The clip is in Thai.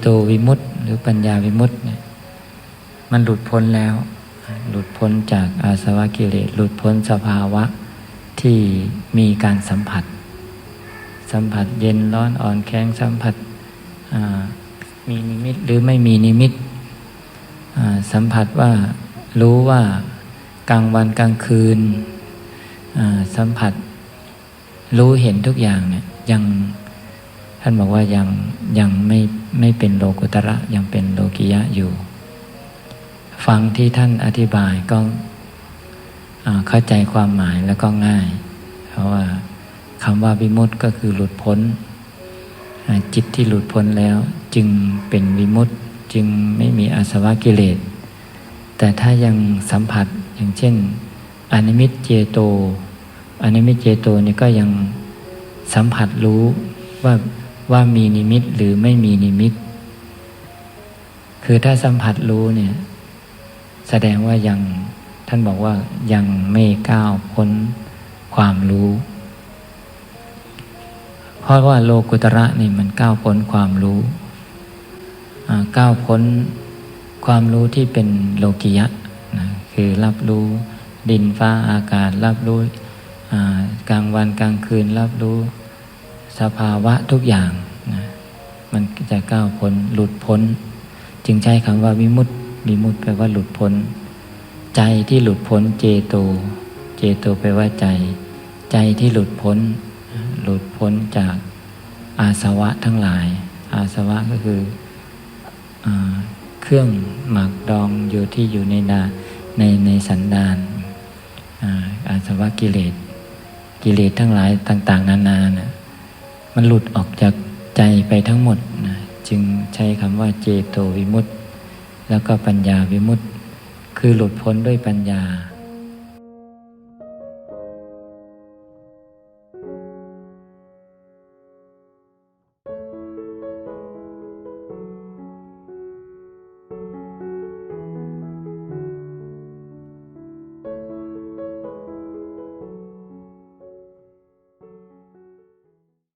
โตวิมุตต์หรือปัญญาวิมุตต์เนี่ยมันหลุดพ้นแล้ว หลุดพ้นจากอาสวะกิเลสหลุดพ้นสภาวะที่มีการสัมผัส สัมผัสเย็นร้อนอ่อนแข็งสัมผัสมีนิมิตหรือไม่มีนิมิตสัมผัสว่ารู้ว่ากลางวันกลางคืนสัมผัสรู้เห็นทุกอย่างเนี่ยยังานบอกว่ายังยังไม่ไม่เป็นโลกุตระยังเป็นโลกิยะอยู่ ฟังที่ท่านอธิบายก็เข้าใจความหมายแล้วก็ง่าย เพราะว่าคำว่าวิมุตต์ก็คือหลุดพ้น จิตที่หลุดพ้นแล้ว จึงเป็นวิมุตต์จึงไม่มีอาสวะกิเลส แต่ถ้ายังสัมผัสอย่างเช่น อนิมิตเจโตอนิมิตเจโตนี่ก็ยังสัมผัสรู้ว่า ว่ามีนิมิตหรือไม่มีนิมิต คือถ้าสัมผัสรู้เนี่ย แสดงว่ายังท่านบอกว่ายังไม่ก้าวพ้นความรู้ เพราะว่าโลกุตระนี่มันก้าวพ้นความรู้ก้าวพ้นความรู้ที่เป็นโลกิยะนะคือรับรู้ดินฟ้าอากาศ รับรู้กลางวันกลางคืน รับรู้ สภาวะทุกอย่างนะมันจะก้าวพ้นหลุดพ้น จึงใช้คำว่าวิมุตติวิมุตติแปลว่าหลุดพ้น ใจที่หลุดพ้นเจโต เจโตแปลว่าใจ ใจที่หลุดพ้น หลุดพ้นจากอาสวะทั้งหลาย อาสวะก็คืออเครื่องหมักดองอยู่ที่อยู่ในดาในในสันดานอาอาสวะกิเลส กิเลสทั้งหลายต่าง ๆ นานานะ มันหลุดออกจากใจไปทั้งหมดนะจึงใช้คำว่าเจโตวิมุตต์แล้วก็ปัญญาวิมุตต์คือหลุดพ้นด้วยปัญญา